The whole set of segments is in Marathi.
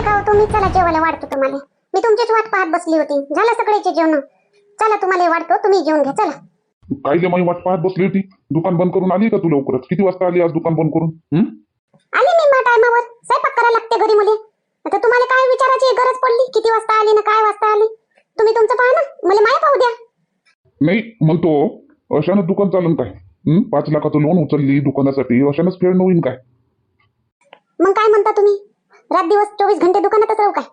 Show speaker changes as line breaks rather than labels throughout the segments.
झालं का हो? तुम्ही? चला जेवायला वाढतो तुम्हाला. मी तुमचीच वाट पाहत बसली होती. झालं सगळ्याचे जेवण? चला तुम्हाला वाढतो. तुम्ही जेवून घ्या. चला.
कायले माई वाट पाहत बसली होती. दुकान बंद करून आली का तू लवकरच? किती वाजता आली आज दुकान बंद करून?
आली मी मा टायमावर. स्वयंपाक करायला लागते घरी मुली. आता तुम्हाला काय विचारायची गरज पडली? किती वाजता आली ना काय वाजता आली? तुम्ही तुमचं पहा ना. मला माया पाहू द्या.
नाही म्हणतो अशानं दुकान चालन काय? हं? पाच लाखाचं लोन उचलली दुकानासाठी. अशानंच फेड होईन काय?
मग काय म्हणता तुम्ही? रात दिवस चोवीस घंटे दुकानातच राहू काय?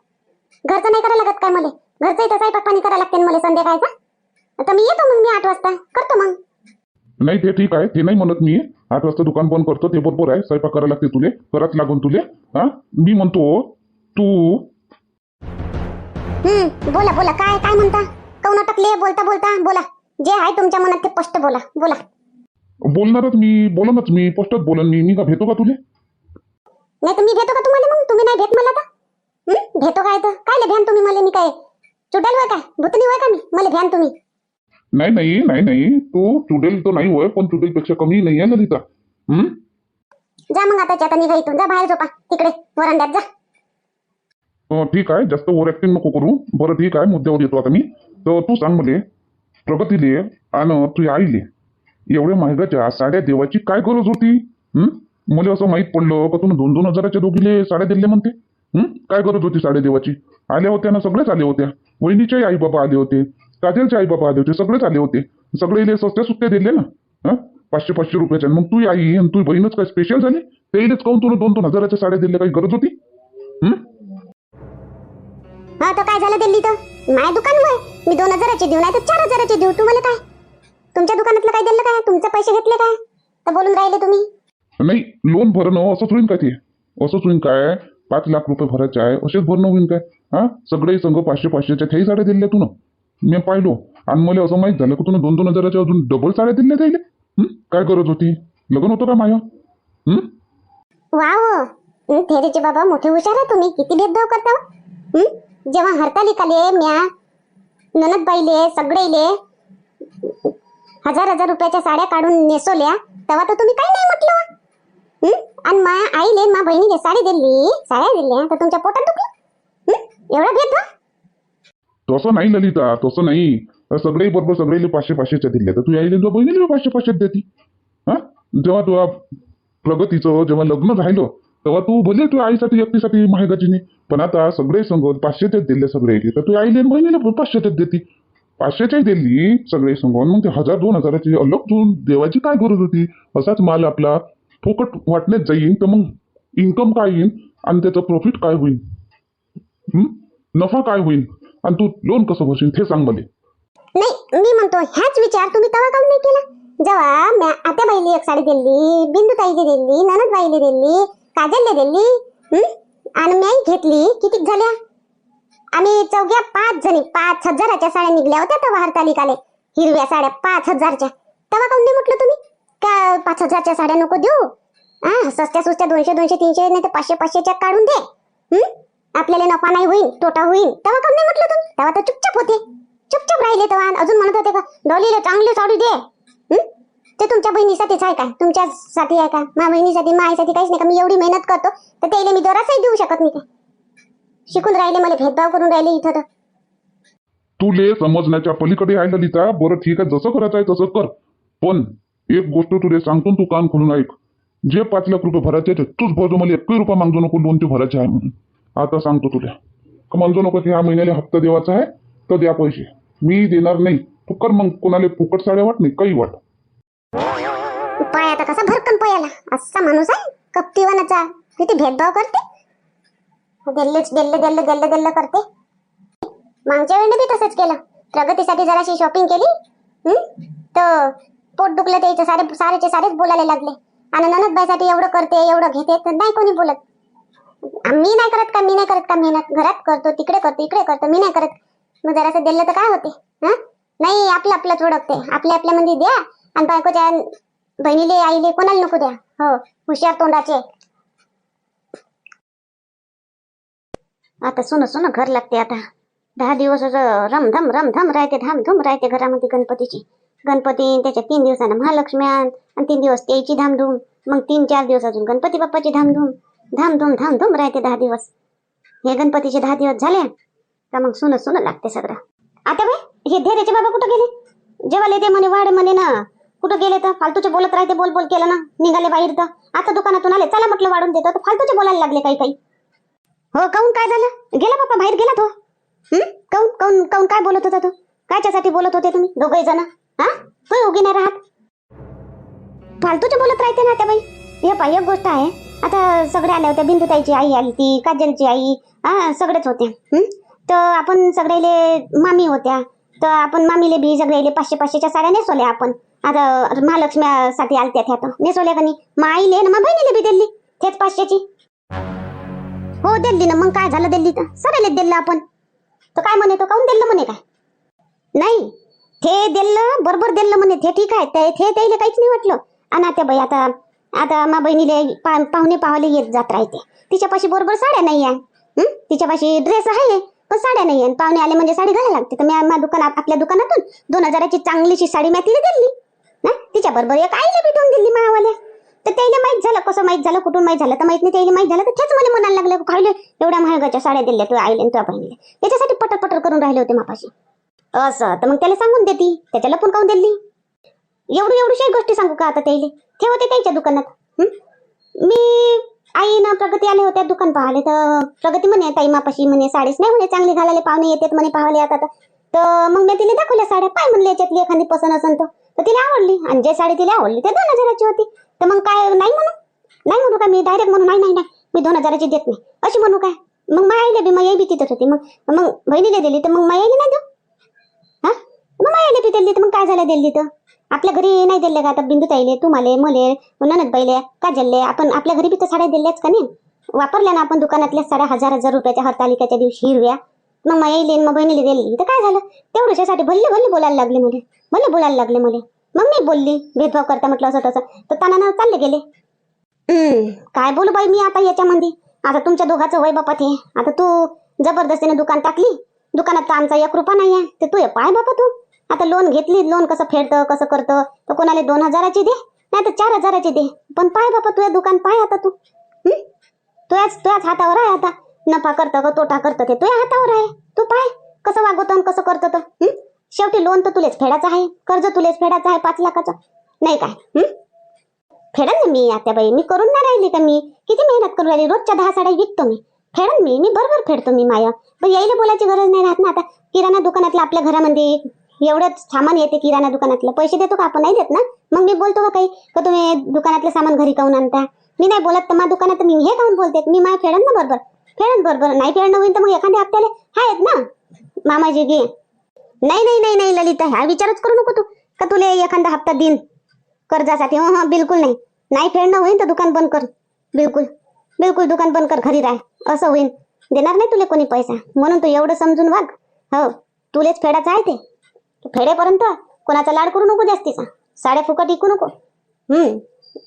घरचं नाही करायला लागत काय मला? घरचं इथं स्वयंपाक पाणी करायला लागते मला संध्याकाळचा? आता मी येतो मग मी आठ वाजता. करतो मग.
नाही ते ठीक आहे. ते नाही म्हणत मी. आठ वाजता दुकान बंद करतो. ते बरोबर आहे. स्वयंपाक करायला लागते तुले. करत लागून तुले. हा? मी म्हणतो तू
हम्म बोला बोला. काय काय म्हणता? काऊन अटकले बोलता बोलता. बोला. जे आहे तुमच्या मनात ते स्पष्ट बोला. बोला.
बोलणारच मी. बोलणच मी. स्पष्टच बोलन मी. मी का भेटो का तुले?
नाही तर मी भेटो का तुम्हाला मग? तुम्ही नाही भेट मला तर? हं? भेटो काय तर? काय भ्यान तुम्ही मला मी काय? चुडाल होय काय? भूतनी होय का मी? मला भ्यान तुम्ही.
नाही नाही नाही नाही. तू चुडेल तर नाही होय पण चुडेल पेक्षा कमी नाही आहे ललिता हं?
जा मग आता आता निघा इथून. जा बाहेर झोपा. तिकडे वरांड्यात जा.
अं, ठीक आहे. जास्त ओव्हर ऍक्टिंग नको करू. बरं ठीक आहे. मुद्द्यावर येतो आता मी. तर तू सांग मले प्रगतीले आणि तुझ्या आईले एवढ्या महागाच्या साड्या देवाची काय गरज होती? हं? मला असं माहीत पडलं का तुम्ही दोन दोन हजाराच्या दोघीले साड्या दिले म्हणते? काय गरज होती साड्या देवाची? आल्या होत्या ना सगळेच आले होत्या. वहिनीचे आई बाबा आले होते काजलचे आई बाबा आले होते सगळेच आले होते. सगळे इले सस्त्या सुट्ट्या दिले ना? पाचशे पाचशे रुपयाच्या. मग तू आई आणि तू बहीणच काय स्पेशल झाली? ते इलेच काऊन तुला दोन दोन हजाराच्या साड्या दिल्या? काही गरज होती? हा?
तर काय झालं दिल्ली तर? माझ्या दुकान होय मी दोन हजाराचे देऊ नाही तर चार हजाराचे देऊ. तुम्हाला काय तुमच्या दुकानातलं काय दिलं काय? तुमचे पैसे घेतले काय? तर बोलून राहिले तुम्ही.
नाही लोन भरणं असंच होईन काय ते? असंच होईन काय? पाच लाख रुपये भरायचे आहे असेच भरणं होईन काय? हा? सगळे संघ पाचशे पाचशेच्या त्याही साड्या दिल्या तू ना मी पाहिलो. आणि मला असं माहीत झालं की तुला दोन दोन हजाराच्या अजून डबल साड्या दिल्या त्याला काय गरज होती? लग्न होतं का माया हं?
थेरीचे हो. बाबा मोठे हुशार आहे तुम्ही. किती भेदभाव करता हो? हं? जेव्हा हरतालिकाले म्या? ननद बाईले सगळेले? हजार हजार रुपयाच्या साड्या काढून नेसवल्या तेव्हा तर तुम्ही काही नाही म्हटलं. आणि मा आईले मा बहिणीले साडी दिली. साड्या दिल्या. तर तुमच्या पोटात दुखलं? एवढा भेद
तसं नाही ललिता तसं नाही. सगळे बरोबर सगळे पाचशे पाचशेच्या दिल्या. तर तू आईले तुझ्या बहिणीला पाचशे पाचशेच देती. हा? जेव्हा तुला प्रगतीचं जेव्हा लग्न राहिलं तेव्हा तू भले तू आईसाठी एकटीसाठी महागाची नाही. पण आता सगळे संघ पाचशेच्याच दिले सगळे तर तू आईले बहिणीला पाचशेच्याच देती. पाचशेच्याही दिली सगळे संघ. मग ते हजार दोन हजाराची अलग देवाची काय गरज होती? असाच माल आपला फुकट वाटण्यात जाईल तर मग इन्कम काय येईल आणि त्याचं प्रॉफिट काय होईल नफा काय होईल आणि तू लोन कसं भरशील ते सांग मला.
नाही मी म्हणतो ह्याच विचार तुम्ही तवा काऊन नाही केला? जेव्हा म्या आत्या बाईली एक साडी दिली बिंदू ताईली दिली ननद बाईली दिली काजलले दिली आणि मी घेतली किती झाल्या? आम्ही चौघ्या पाच जणी पाच हजाराच्या साड्या निघल्या होत्या तेव्हा हरतालिकाले हिरव्या साड्या पाच हजारच्या. तेव्हा काऊन नाही म्हटलं तुम्ही? का पाच हजारच्या साड्या नको देऊ. हा सस्त्या सुस्त्या दोनशे दोनशे तीनशे नाही तर पाचशे पाचशेच्या काढून दे. आपल्याला नफा नाही होईल तोटा होईल. तेव्हा कम नाही म्हटलं तू? तेव्हा तर चुपचाप होते. चुपचाप राहिले तेव्हा अजून म्हणत होते का डॉलीला चांगली साडी दे. ते तुमच्या बहिणीसाठीच आहे का? तुमच्यासाठी आहे का? माझ्या बहिणीसाठी माझ्यासाठी काहीच नाही का? मी एवढी मेहनत करतो तर त्याला मी जरासही देऊ शकत नाही का? शिकून राहिले मला भेदभाव करून राहिले इथं तर.
तुले समजण्याच्या पलीकडे आहे ललिता. बरं ठीक आहे जसं करायचं आहे तसं कर. पण एक गोष्ट तुले सांगतो तू कान खोलून ऐक. जे पाच लाख रुपये भरायचे आहेत, तूच भरतो मला एकही रुपया मागतो नको लोन ते भरायचे आहे म्हणून. आता सांगतो तुला. का मागजो नको की ह्या महिन्याला हप्ता देवाचा आहे तर द्या पैसे. मी देणार नाही. तू कर मग कोणाला फुकट साड्या वाट नाही काही वाट.
पाय आता कसा भरकन पयाला? असा माणूस आहे कप्तीवानाचा. किती भेदभाव करते? दिल्लीच दिल्ल दिल्ल दिल्ल दिल्ल करते. मागच्या वेळेला बी तसंच केलं. प्रगतीसाठी जराशी शॉपिंग केली तर पोट दुखलं त्याचं सारे सारेचे सारेच बोलायला लागले. आणि ननदबाईसाठी एवढं करते एवढं घेते तर नाही कोणी बोलत. मी नाही करत का मी नाही करत का मेहनत घरात करतो तिकडे करतो इकडे करतो मी नाही करत. मग जरासं दिलं तर काय होते? हा? नाही आपलं आपलंच ओळखते. आपल्या आपल्या मध्ये द्या. आणि बायकोच्या बहिणीले आईले कोणाला नको द्या? हो हुशार तोंडाचे. आता सुन सुन घर लागते आता. दहा दिवस असं रमधम रमधम राहते धामधूम राहते घरामध्ये गणपतीची. गणपती त्याच्या तीन दिवसानं महालक्ष्मी आणि तीन दिवस त्याची धामधूम. मग तीन चार दिवस अजून गणपती बाप्पाची धामधूम. धामधूम धामधूम राहते दहा दिवस. हे गणपतीचे दहा दिवस झाले का मग सुन सुन लागते सगळं. आता बाई हे धैर्याचे बाबा कुठं गेले? जेव्हा येते म्हणे वाढ म्हणे ना. कुठं गेले तर? फालतूचे बोलत राहते बोल बोल केलं ना. निघाले बाहेर तर. आता दुकानातून आले चला म्हटलं वाढून देतो. तर फालतूचे बोलायला लागले काही काही. हो काऊन काय झालं? गेला बाप्पा बाहेर गेला तो? हम्म काऊन काऊन काऊन काय बोलत होता तो? कायच्यासाठी बोलत होते तुम्ही? दोघही जण? हा? होय उगी नाही राहत? फालतूचे बोलत राहते ना त्या बाई. हे पाय एक गोष्ट आहे. आता सगळे आल्या होत्या बिंदुताईची आई आली ती काजलची आई. हा सगळेच होते. तर आपण सगळ्याले मामी होत्या. तर आपण मामीले बी सगळेले पाचशे पाचशेच्या साड्या नेसवल्या आपण. आता महालक्ष्मीसाठी आलत्या त्या तर. नेसवल्या का नाही? मग आईले ना मग बहिणीले बी दिली तेच पाचशेची. हो दिल्ली ना. मग काय झालं दिल्ली तर सगळ्याला दिलं आपण. तर काय म्हणे तो? काऊन दिलं म्हणे काय? नाही. ते दिलं बरोबर दिलं म्हणे. ते ठीक आहे. ते ते त्याला काहीच नाही वाटलं. आणि आता बाई आता आता मा बहिणीले पा पाहुणे पाहायला येत जात राहते. तिच्यापाशी बरोबर साड्या नाही आहे. तिच्यापाशी ड्रेस आहे. पण साड्या नाही आहे. पाहुणे आले म्हणजे साडी घालायला लागते. तर मी मा आपल्या दुकानातून दोन हजाराची चांगलीशी साडी मी तिला दिली. ना तिच्या बरोबर एक आईला भेटून दिली मावाल्या. तर त्याला माहीत झालं. कसं माहीत झालं? कुठून माहीत झालं? तर माहीत नाही. त्याला माहीत झालं तर तेच मला म्हणायला लागलं. खायला एवढ्या महागाच्या साड्या दिल्या तू आईले तुझ्या बहिणीला. त्याच्यासाठी पटर पटर करून राहिले होते मापाशी. असं तर मग त्याला सांगून देती. त्याच्या लपून काऊन दिली? एवढी एवढीशी गोष्टी सांगू का आता त्याला? ते होते त्यांच्या दुकानात. मी आई ना प्रगती आले होत्या दुकान पाहले तर प्रगती म्हणे ताई मापाशी म्हणे साडीच नाही म्हणे चांगली घालायला पाहुणे येतात म्हणे पाहाले आता तर. मग मी तिला दाखवल्या साड्या पाय म्हणले याच्यातली एखादी पसंत असेल तर. तिला आवडली आणि जे साडी तिला आवडली ते दोन हजाराची होती. तर मग काय नाही म्हणू नाही म्हणू का मी डायरेक्ट म्हणू नाही नाही नाही मी दोन हजाराची देत नाही. अशी म्हणू काय? मग मायाला बी मग बी तिथंच होती. मग मग बहिणीला दिली तर मग मायाला नाही देऊ? मग मायाला बी दिली मग काय झालं दिल्ली तर? आपल्या घरी नाही दिले का? आता बिंदू ताईले तुम्हाले मले ननद बाईले काजलले आपण आपल्या घरी बी तर साड्या दिल्याच का नाही? वापरल्या ना आपण दुकानातल्या साड्या हजार हजार रुपयाच्या हरतालिकाच्या दिवशी हिरव्या. मग माईले मग बहिणीला दिली तर काय झालं? तेवढ्याच्यासाठी भल्ले भल्ले बोलायला लागले मुले. भले बोलायला लागले मुले. मग मी बोलली भेदभाव करता म्हटलं असं तसं. तर ताना चालले गेले. हम्म, काय बोलू बाई मी आता याच्यामध्ये आता तुमच्या दोघांचं वय बापा हे आता तू जबरदस्तीने दुकान टाकली. दुकानात तर आमचा एक रुपया नाही आहे ते तू पाय बापा तू. आता लोन घेतली लोन कसं फेडतं कसं करतं? तर कोणाला दोन हजाराची दे नाही तर चार हजाराची दे. पण पाय बापा तुझ्या दुकान पाय आता तू. हं? तुझ्याच तुझ्याच हातावर आहे आता. नफा करतं का तोटा करतं ते तुझ्या हातावर आहे. तू पाय कसं वागवतं आणि कसं करतं तर. शेवटी लोन तर तुलेच फेडायचं आहे. कर्ज तुलेच फेडायचं आहे पाच लाखाचं. नाही काय? फेडन ना मी आता बाई. मी करून नाही राहिली का मी? किती मेहनत करून राहिली? रोजच्या दहा साड्या विकतो मी. फेडन मी. मी बरोबर फेडतो मी माया. पण यायला बोलायची गरज नाही राहत ना आता. किराणा दुकानातला आपल्या घरामध्ये एवढंच सामान येते किराणा दुकानातलं. पैसे देतो का आपण? नाही देत ना? मग मी बोलतो का काही? का तुम्ही दुकानातलं सामान घरी काऊन आणता? मी नाही बोलत तर माझ्या दुकानात मी हे काऊन बोलते? मी माय फेडन ना बरोबर? फेडन बरोबर? नाही फेडणं होईल तर मग एखाद्या हप्त्याला आहेत ना? मामाजी घे नाही नाही नाही नाही ललिता हा विचारच करू नको तू. का तुला एखादा हप्ता देईन कर्जासाठी? हो हा बिलकुल नाही. नाही फेडणं होईल तर दुकान बंद कर. बिलकुल. बिलकुल दुकान बंद कर घरी राह. असं होईल देणार नाही तुला कोणी पैसा? म्हणून तू एवढं समजून वाग. हो. तुलेच फेडायचं आहे ते. तू फेडेपर्यंत कोणाचा लाड करू नको जास्तीचा. साड्या फुकट इकू नको. हम्म.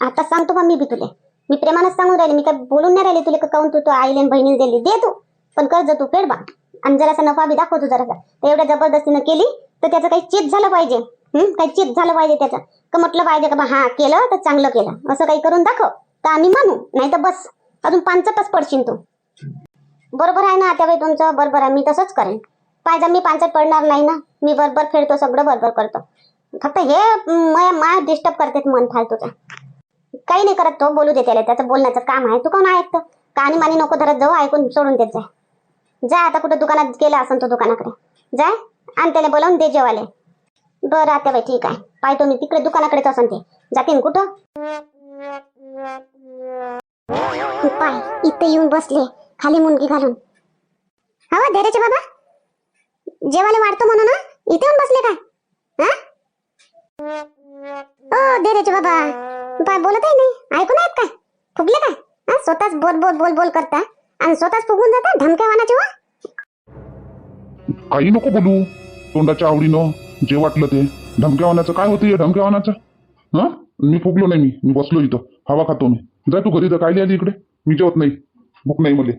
आता सांगतो का मी बी तुले. मी प्रेमानच सांगून राहिले. मी काय बोलून नाही राहिले तुला का काऊन तू तू आईले बहिणी दिली? दे तू. पण कर्ज तू फेड बा. आणि जरासा नफा बी दाखव तू जरासा. तर एवढ्या जबरदस्तीनं केली तर त्याचं काही चेत झालं पाहिजे. हम्म? काही चेत झालं पाहिजे त्याचं. का म्हटलं पाहिजे का बा हा केलं तर चांगलं केलं. असं काही करून दाखव. तर आम्ही मानू. नाही तर बस. अजून पांचटच पडशील तू. बरोबर आहे ना त्यावेळी तुमचं बरोबर आहे. मी तसंच करेन. पाहिजे मी पांचट पडणार नाही ना. मी बरोबर खेळतो सगळं बरोबर करतो. फक्त हे मा डिस्टर्ब करते मन फालतूचा काही नाही करत तो बोलू दे त्याला. त्याचं बोलण्याचं काम आहे. तू कोण ऐकतं? कानी मानी नको धरत जाऊ ऐकून सोडून देत जाय जा आता कुठं दुकानात गेला असं तो दुकानाकडे. जाय आणि त्याला बोलावून दे जेवाले बरं आता बाई ठीक आहे. पाहतो मी. तिकडे दुकानाकडेच असन ते. जातीन कुठं? पाय इथे येऊन बसले. खाली मुंडकी घालून. हवा धैर्याचे बाबा. जेवायला वाढतो म्हणून ना इथे येऊन बसले काय? हा? ओ धैर्याचे बाबा. पाय बोलत आहे नाही. ऐकून आहेत काय? फुगले काय? हा? स्वतःच बोल बोल बोल बोल करता. आणि स्वतःच फुगून जाता धमक्या वानाचे वा?
काही नको बोलू. तोंडाच्या आवडीनं जे वाटलं ते. धमक्यावानाचं काय होतं हे धमक्यावानाचं? हा? मी फुगलो नाही मी. मी बसलो इथं. हवा खातो मी. जा तू घरी तर काय आली इकडे? मी जेवत नाही. भूक नाही मले.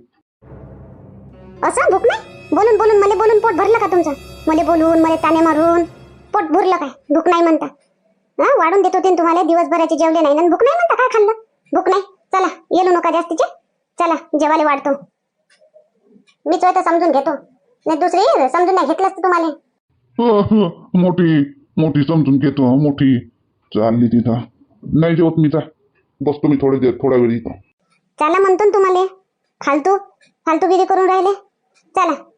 असं? भूक नाही? बोलून बोलून मला बोलून पोट भरलं का तुमचं? मला बोलून मला ताने मारून. पोट भरलं काय? भूक नाही म्हणता. हा वाढून देत होते ना तुम्हाला दिवसभराचे जेवले नाही ना? भूक नाही म्हणता काय खाल्लं? भूक नाही? चला येलो नका जास्तीचे. चला जेवायला वाढतो. होय तर समजून घेतो. नाही दुसरी समजून नाही घेतलं असतं तुम्हाला.
अह, मोठी मोठी समजून घेतो मोठी. चालली तिथं नाही जेवत मी जा बसतो मी थोडे दे थोडा वेळ इथं.
चला म्हणतो तुम्हाला. फालतू फालतूगिरी करून राहिले. चला.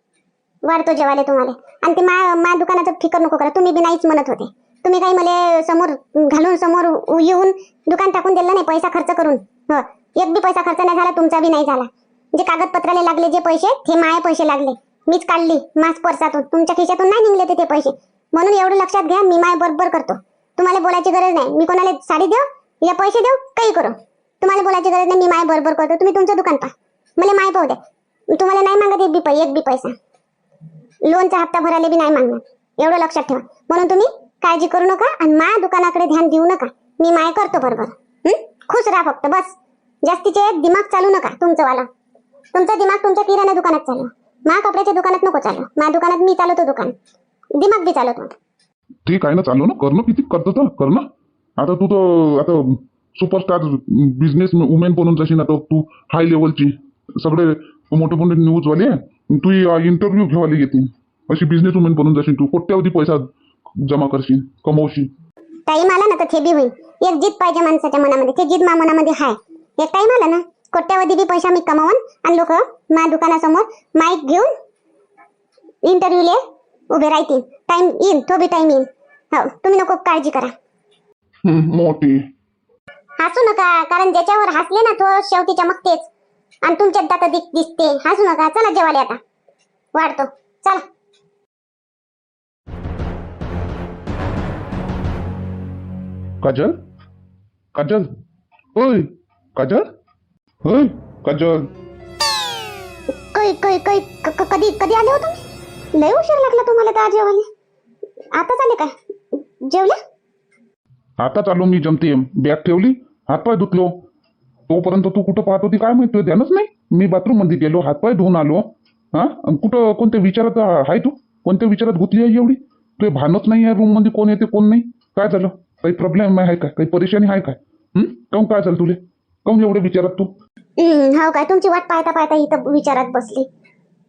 वाढतो जेवायला तुम्हाला. आणि ते मा मा दुकानाचं फिकर नको करा. तुम्ही बी नाहीच म्हणत होते. तुम्ही काही मला समोर घालून समोर येऊन दुकान टाकून दिलं नाही पैसा खर्च करून. हो. एक बी पैसा खर्च नाही झाला तुमचा बी नाही झाला. जे कागदपत्राला लागले जे पैसे ते माये पैसे लागले. मीच काढली मास पर्सातून. तुमच्या खिशातून नाही निघले ते ते पैसे. म्हणून एवढं लक्षात घ्या मी माय बरोबर करतो. तुम्हाला बोलायची गरज नाही. मी कोणाला साडी देऊ? या पैसे देऊ? काही करू. तुम्हाला बोलायची गरज नाही मी माय बरोबर करतो. तुम्ही तुमचं दुकान पहा. मला माय पाहू द्या. तुम्हाला नाही मागत एक बी पै एक बी पैसा. लोनचा हप्ता भरायला बी नाही मागणार. एवढं लक्षात ठेवा. म्हणून तुम्ही काळजी करू नका आणि माया दुकानाकडे ध्यान देऊ नका. मी माय करतो बरोबर. खुश राहा फक्त बस. जास्तीचे दिमाग चालू नका तुमचं वाला तुमचा दिमाग तुमच्या किराणा दुकानात चालू. मा कपड्याच्या दुकानात नको चालू. मा दुकानात मी चालवतो दुकान. दिमाग बी चालवतो
ठीक आहे ना चालू ना? करणं किती करतो तर? करणं? आता तू तर आता सुपरस्टार बिझनेस वुमेन बनून जाशील आता तू हाय लेवलची सगळे मोठे मोठे न्यूजवाले तू इंटरव्ह्यू घेवायला येतील अशी बिझनेस वुमेन बनून जाशील तू कोट्यावधी पैसा जमा करशील कमवशील.
टाईम आला ना तर ते बी होईल. एक जिद पाहिजे माणसाच्या मनामध्ये ते जिद मा मनामध्ये हाय. एक टाईम आला ना कोट्यावधी बी पैसा मी कमावन आणि लोक मा दुकानासमोर माईक घेऊन इंटरव्ह्यूले उभे राहतील. टाइम येईल तो बी टाइम येईल. हो तुम्ही नको काळजी करा.
मोठी.
हसू नका कारण ज्याच्यावर हसले ना तो शेवटी चमकतेच आणि तुमच्यात दाता दिस दिसते. हसू नका. चला जेवाले आता. वाढतो. चला.
काजल? काजल? होय काजल? होय काजल?
कै कै कै क- क- कधी कधी आले हो तुम्ही? लय उशीर लागला तुम्हाला तर आज जेवायला. आताच आले काय? जेवले?
आता चालू मी जमते बॅग ठेवली. हातपाय धुतलो तोपर्यंत तू कुठं पाहत होती काय माहिती ध्यानच नाही. मी बाथरूममध्ये गेलो हातपाय धुवून आलो. हा? कुठं कोणत्या विचारात आहे तू. कोणत्या विचारात गुतली आहे एवढी? तुझे भानच नाही आहे रूममध्ये कोण येते कोण नाही? काय झालं? काही प्रॉब्लेम आहे काय काही परेशानी आहे काय हम्म काऊन काय झालं तुले? काऊन एवढे विचारात तू?
हा हो काय? तुमची वाट पाहता पाहता इथं विचारात बसली.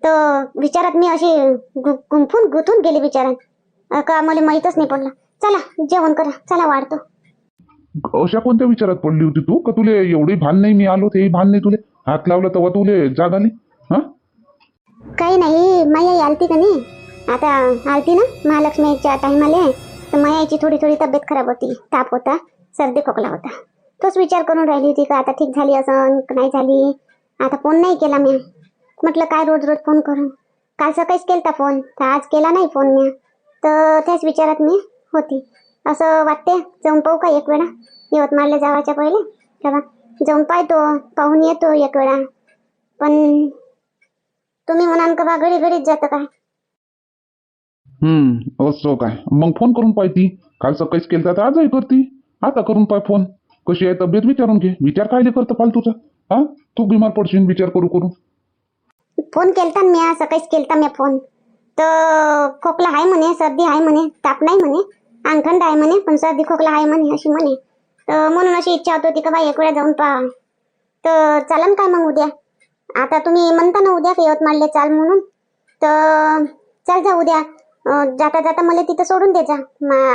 तर विचारात मी अशी गुंफून गुंतून गेली विचारात का मला माहीतच नाही पडलं. चला जेवण करा. चला वाढतो.
अशा कोणत्या विचारात पडली होती तू? का तुले एवढी भान नाही मी आलो तेही भान नाही तुले? हात लावला तेव्हा तुले जाग आली हा?
काही नाही माया आलती का नाही? आता आलती ना महालक्ष्मीच्या टाइमाले तर मायाची थोडी थोडी तब्येत खराब होती ताप होता सर्दी खोकला होता. तोच विचार करून राहिली होती का आता ठीक झाली असं नाही झाली? आता फोन नाही केला मी म्हटलं काय रोज रोज फोन करून काल सकाळीच केलता फोन तर आज केला नाही फोन मी तर त्याच विचारात मी होती. असं वाटते. जाऊन पाहू का एक वेळा? यवतमाळला जावायच्या पहिले. तेव्हा जाऊन पाहतो पाहून येतो एक वेळा. पण तुम्ही म्हणाल का बा घडी घडीत जातं काय?
हम्म असं काय? मग फोन करून पाहिती काल सकाळीच केलं तर आजही करती. आता करून पाय फोन कशी आहे तब्येत विचारून घे. विचार काय करतं फालतूचा? हा? तू बिमार पडशील विचार करू करू.
फोन केलता मी सकाळीच केलता मी फोन. तर खोकला आहे म्हणे सर्दी आहे म्हणे ताप नाही म्हणे. अंग थंड आहे म्हणे पण सर्दी खोकला आहे म्हणे अशी म्हणे. तर म्हणून अशी इच्छा होत होती का बाई एक वेळा जाऊन पहा. तर चालन काय मग उद्या? आता तुम्ही म्हणता ना उद्या का यवतमाळले चाल म्हणून. तर चाल जा उद्या. जाता जाता मला तिथं सोडून दे जा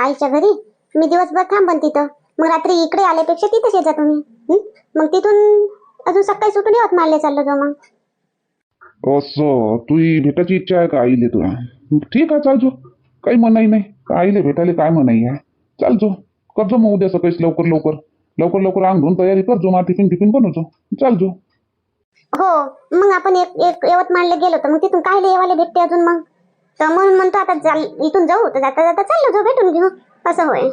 आईच्या घरी. मी दिवसभर थांबन तिथं. मग रात्री इकडे आल्यापेक्षा तिथंच ये जा तुम्ही. मग तिथून अजून सकाळी सुटून यवतमाळले चाललो जाऊ मग.
असं तुझी भेटायची इच्छा आहे का आईले तुला? ठीक आहे चालजो काही मनाई नाही. आईले भेटायला काय मनाई आहे चालजो करजो मग उद्या सकाळीच लवकर लवकर. लवकर लवकर धुवून तयारी करजो मग टिफिन टिफिन बनवजो चालजो
हो मग आपण एक एक यवतमाळला गेलो तर मग तिथून काय येवाले भेटते अजून मग? तर म्हणून म्हणतो आता चाल इथून जाऊ तर जाता जाता चाललो जाऊ भेटून घेऊ. असं होय.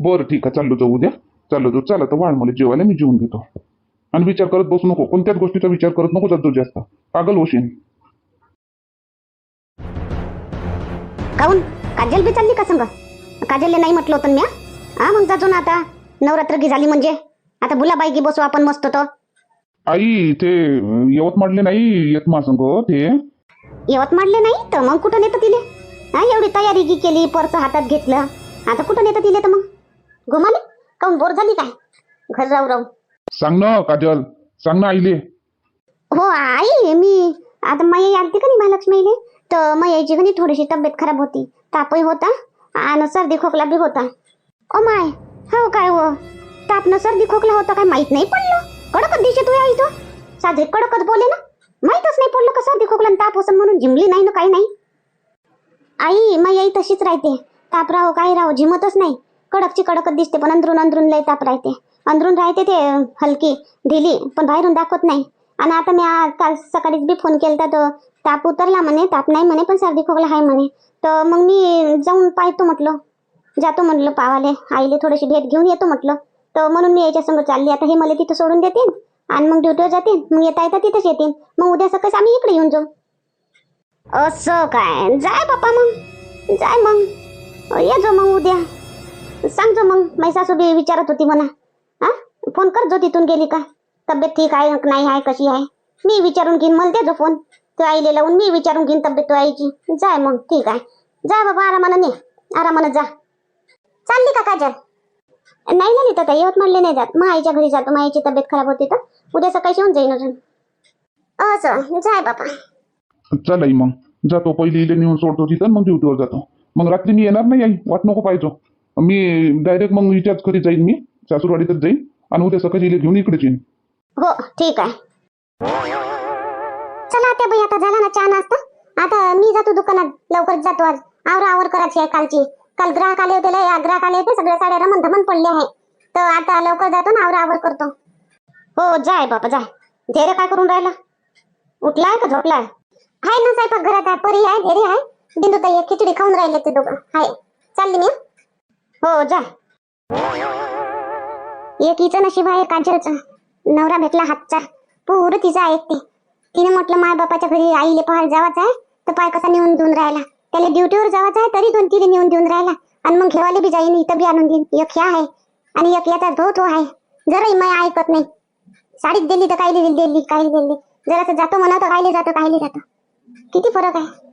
बरं ठीक आहे चाललो जाऊ उद्या. चाललो जाऊ चला तर वाढ मला जेवायला मी जेवून घेतो. आणि विचार करत बसू नको कोणत्याच गोष्टीचा विचार करत नको जात जास्त. पागल होशील
काऊन? काजल बी चालली का संग? काजलले नाही म्हटलं होतं म्या? हा मग जातो ना आता. नवरात्र गी झाली म्हणजे. आता बुलाबाई गी बसू आपण मस्त तर.
आई ते यवतमाळले नाही येत मा संग ते?
यवतमाळले नाही तर मग कुठं नेतं तिले? हा एवढी तयारी गी केली परचं हातात घेतलं. आता कुठं नेतं तिले तर मग? घुमाले? काऊन बोर झाली काय? घर राहू राहू.
सांग ना काजल. सांग ना आईले.
हो आई मी. आता माई आलती का नाही महालक्ष्मीले? तर माईची का नाही थोडीशी तब्येत खराब होती. तापही होता आणि सर्दी खोकला बी होता. ओ माय हो काय हो? तापनं सर्दी खोकला होता काय माहीत नाही पडलं? कडकच दिशे तू. इथं साधे कडकच बोले ना. माहीतच नाही पडलं का सर्दी खोकला ताप असं म्हणून जिमली नाही ना काही नाही? आई मग आई तशीच राहते. ताप राहो काय राहो झिमतच नाही. कडकची कडकच दिसते पण अंदरून अंदरून लय ताप राहते. अंदरून राहते ते हलकी ढिली पण बाहेरून दाखवत नाही. आणि आता मी आज काल सकाळीच बी फोन केला तर ताप उतरला म्हणे ताप नाही म्हणे पण सर्दी खोकला आहे म्हणे. तर मग मी जाऊन पाहतो म्हटलं. जातो म्हटलं पावाले आईले थोडीशी भेट घेऊन येतो म्हटलं. तर म्हणून मी याच्या संग चालली. आता हे मला तिथं सोडून देतील आणि मग ड्युटीवर जातील. मग येता येता तिथंच येतील. मग उद्या सकाळी आम्ही इकडे येऊन जाऊ. असं काय? जाय बाप्पा मग. जाय मग. ये जो मग उद्या. सांगजो मग. माझी सासूबी विचारत होती म्हणा हा? फोन कर जो तिथून गेली का? तब्येत ठीक आहे नाही आहे? कशी आहे? मी विचारून घेईन. मला द्या जो फोन. तू आईले लावून मी विचारून घेईन तब्येत तू आईची. जाय मग ठीक आहे. जा बाबा आरामानं ने. आरामानं जा. चालली का काजल? नाही ना तर यवतमाळले नाही जात. मग आईच्या घरी जातो. मग आईची तब्येत खराब होती तर उद्या सकाळी येऊन जाईन अजून. असं जाय बाबा.
चल आई मग. जातो. पहिले इले नेऊन सोडतो तिथं मग ड्युटीवर जातो. मग रात्री मी येणार नाही आई. वाट नको पाहिजे मी डायरेक्ट मग विचार करीत जाईन मी. सासूरवाडीतच जाईन. आणि उद्या सकाळी इले घेऊन इकडेच येईन.
हो ठीक आहे. चला बाई आता झाला ना चहा नाश्ता. आता मी जातो दुकानात लवकर जातो आज. आवर आवर करायची आहे कालची. काल ग्राहक आले होते लय ग्राहक आले होते सगळ्या साड्या रमन धमन पडले आहे. तर आता लवकर जातो ना आवर आवर करतो. हो जाय बाबा जाय. धैर्य काय करून राहिला? उठलाय का झोपलाय? हाय ना साहेब घरात आहे परी आहे धैर्य आहे. बिंदू ताई आहे, खिचडी खाऊन राहिले ते दोघं. हाय. चालली मी. हो जा एकीचं नशीब आहे काजलचं नवरा भेटला हातचा. पूर तिचा ऐकते तिने म्हटलं माय बापाच्या घरी आईले पाहायला जावाच आहे तर पाय कसा नेऊन देऊन राहिला? त्याला ड्युटीवर जावाच आहे तरी दोन तिने नेऊन देऊन राहिला. आणि मग घेवाले बी जाईन इथं बी आणून देईन. एक ह्या आहे आणि एक याचा धो तो आहे. जराही माय ऐकत नाही. साडीत दिली तर काही दिली दिली काही दिली. जरासं जातो म्हणा तर कायले जातो कायले जातो. किती फरक आहे?